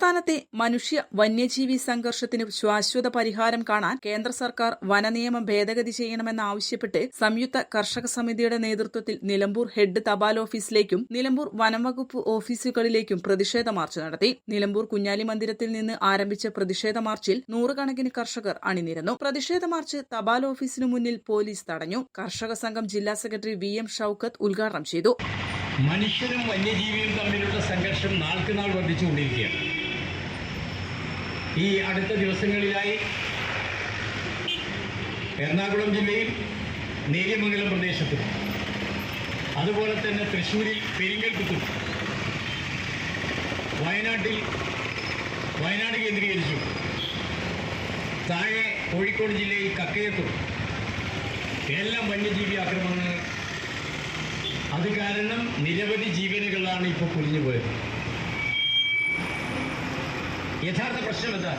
സംസ്ഥാനത്തെ മനുഷ്യ വന്യജീവി സംഘർഷത്തിന് ശാശ്വത പരിഹാരം കാണാൻ കേന്ദ്ര സർക്കാർ വനനിയമം ഭേദഗതി ചെയ്യണമെന്നാവശ്യപ്പെട്ട് സംയുക്ത കർഷക സമിതിയുടെ നേതൃത്വത്തിൽ നിലമ്പൂർ ഹെഡ് തപാൽ ഓഫീസിലേക്കും നിലമ്പൂർ വനംവകുപ്പ് ഓഫീസുകളിലേക്കും പ്രതിഷേധ മാർച്ച് നടത്തി. നിലമ്പൂർ കുഞ്ഞാലി മന്ദിരത്തിൽ നിന്ന് ആരംഭിച്ച പ്രതിഷേധ മാർച്ചിൽ നൂറുകണക്കിന് കർഷകർ അണിനിരന്നു. പ്രതിഷേധ മാർച്ച് തപാൽ ഓഫീസിനു മുന്നിൽ പോലീസ് തടഞ്ഞു. കർഷക സംഘം ജില്ലാ സെക്രട്ടറി വി എം ഷൌക്കത്ത് ഉദ്ഘാടനം ചെയ്തു. മനുഷ്യരും വന്യജീവിയും തമ്മിലുള്ള സംഘർഷം നാൾക്കുനാൾ വർദ്ധിച്ചുകൊണ്ടിരിക്കുകയാണ്. ഈ അടുത്ത ദിവസങ്ങളിലായി എറണാകുളം ജില്ലയിൽ നേര്യമംഗലം പ്രദേശത്തും അതുപോലെ തന്നെ തൃശ്ശൂരിൽ പെരിങ്കൽക്കുത്തും വയനാട്ടിൽ വയനാട് കേന്ദ്രീകരിച്ചു. താഴെ കോഴിക്കോട് ജില്ലയിൽ കക്കയത്തും എല്ലാം വന്യജീവി ആക്രമണങ്ങൾ. അത് കാരണം നിരവധി ജീവനുകളാണ് ഇപ്പോൾ പൊലിഞ്ഞു പോയത് യഥാർത്ഥ പ്രശ്നം എന്താ?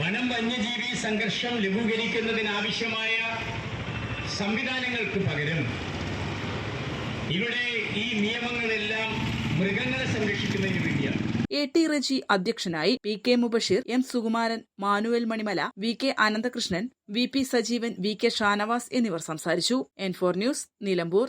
വനം വന്യജീവി സംഘർഷം ലഘൂകരിക്കുന്നതിനാവശ്യമായ സംവിധാനങ്ങൾക്ക് പകരം ഇവിടെ ഈ നിയമങ്ങളെല്ലാം മൃഗങ്ങളെ സംരക്ഷിക്കുന്നതിന് വേണ്ടിയാണ്. എ ടി റജി അധ്യക്ഷനായി P K Mubasheer M Sukumaran Manuel Manimala V K Ananthakrishnan V P Sajeevan V K Shanavas എന്നിവർ സംസാരിച്ചു. N four news Nilambur.